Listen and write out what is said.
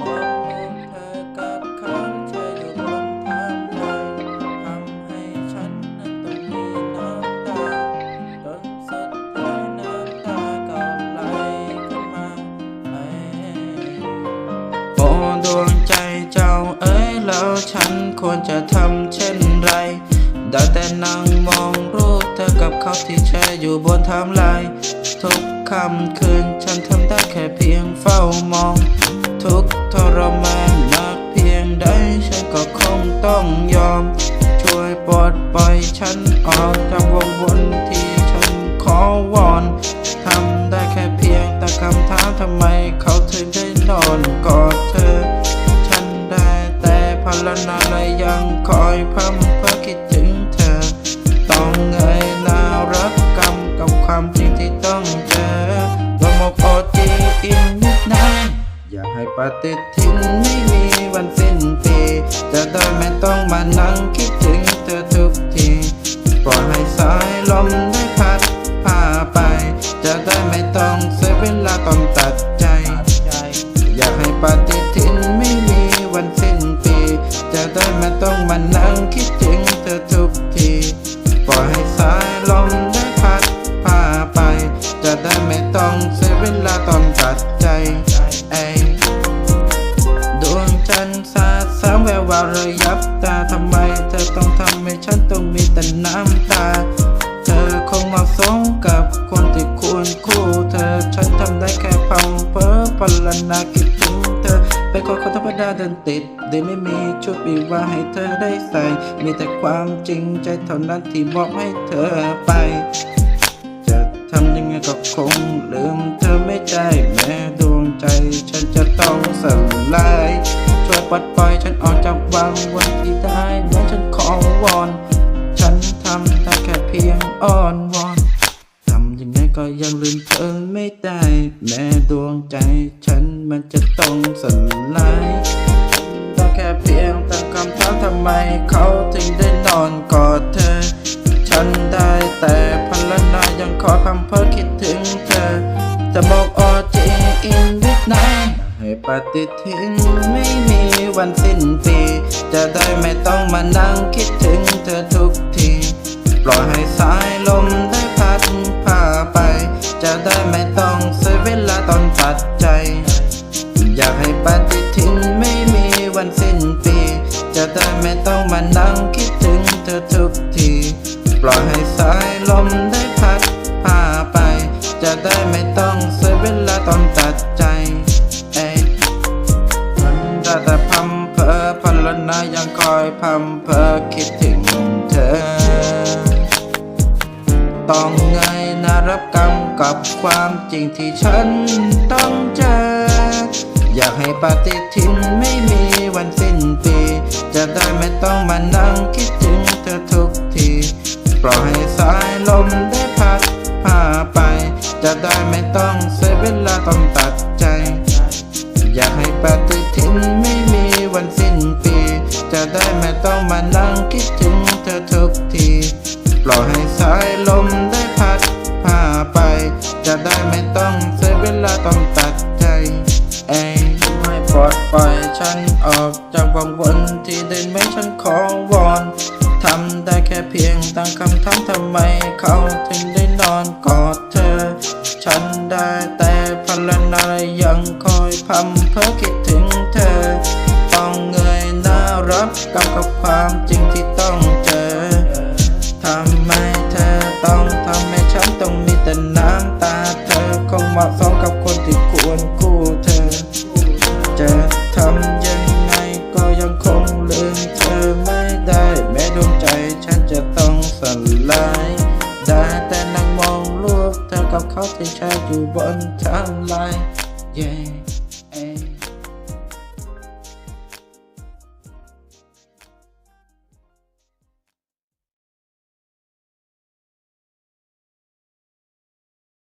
มองมุมเธอกับเขาเธออยู่บนทางไลน์ทำให้ฉันนั้นต้องมีน้ำตาจนสุดท้ายน้ำตาก็ไหลขึ้นมาโอ้ดวงใจเจ้าเอ๋ยแล้วฉันควรจะทำเช่นไรได้แต่นั่งมองรูปเธอกับเขาที่แชร์อยู่บนไทม์ไลน์ทุกค่ำคืนฉันทำได้แค่เพียงเฝ้ามอง ทุกทรมานมากเพียงใดฉันก็คงต้องยอม ช่วยปลดปล่อยฉันออกจากวงวนที่ฉันขอวอนทำได้แค่เพียงแต่คำถามทำไมเขาถึงได้นอนกอดเธอ ฉันได้แต่พลนาและยังคอยพำเพื่อคิด ฏิทินไม่มีวันสิ้นปีจะได้ไม่ต้องมานั่งคิดถึงเธอทุกทีปล่อยให้สายลมได้พัดพาไป จะได้ไม่ต้องเสียเวลาต้องตัดใจ อยากให้ปฏิทินไม่มีวันสิ้นปี จะได้ไม่ต้องมานั่งคิดถึงเธอทุกทีปล่อยให้สายลมได้พัดพาไป จะได้ไม่ต้องเสียเวลาต้องตัดใจ น้ำตา เธอคงเหมาะสมกับคนที่ควรคู่เธอฉันทำได้แค่พังเพ้อพลนาคิดถึงเธอเป็นคนคนธรรมดาเดินติดโดยไม่มีชุดวิวาให้เธอได้ใส่ มีแต่ความจริงใจเท่านั้นที่มอบให้เธอไป จะทำยังไงก็คงลืมเธอไม่ได้แม้ดวงใจ ฉันจะต้องสลายช่วยปลดปล่อยฉันออกจากวังวันที่ได้แม้ฉันขอวอน อ้อนวอนทำยังไงก็ยังลืมเธอไม่ได้ แม้ดวงใจฉันมันจะต้องสลายได้แค่เพียงตั้งคำถามทำไมเขาถึงได้นอนกอดเธอ ฉันได้แต่พันละนายังขอพำเพ้อคิดถึงเธอ จะบอกออจริงอินวิทไนให้ปฏิทินไม่มีวันสิ้นปี จะได้ไม่ต้องมานั่งคิดถึงเธอทุก ปล่อยให้สายลมได้พัดพาไป จะได้ไม่ต้องเสียเวลาตอนตัดใจ อยากให้ปฏิทินไม่มีวันสิ้นปี จะได้ไม่ต้องมานั่งคิดถึงเธอทุกที ปล่อยให้สายลมได้พัดพาไป จะได้ไม่ต้องเสียเวลาตอนตัดใจเอ้ยมันได้แต่พำเพอพลนายังคอยพำเพอคิดถึง ต้องเงน้ารับกรรมกับความจริงที่ฉันต้องเจอ อยากให้ปฏิทินไม่มีวันสิ้นปี จะได้ไม่ต้องมานั่งคิดถึงเธอทุกทีปล่อยให้สายลมได้พัดพาไป จะได้ไม่ต้องเสียเวลาต้องตัดใจ อยากให้ปฏิทินไม่มีวันสิ้นปี จะได้ไม่ต้องมานั่ง จะได้ไม่ต้องเสียเวลาต้องตัดใจเองไม่ปลดปล่อยฉันออกจากวังวนที่เดินไม่ฉันขอวอนทำได้แค่เพียงตั้งคำถามทำไมเขาถึงได้นอนกอดเธอ ฉันได้แต่พลนายังคอยพำเพ้อคิดถึงเธอ ต้องเงยหน้ารับกับกับความจริงที่ต้อง จะทำยังไงก็ยังคงลืมเธอไม่ได้ แม้ดวงใจฉันจะต้องสลายได้แต่นั่งมองรูปเธอกับเขาที่แชร์อยู่บนทางไลน์ yeah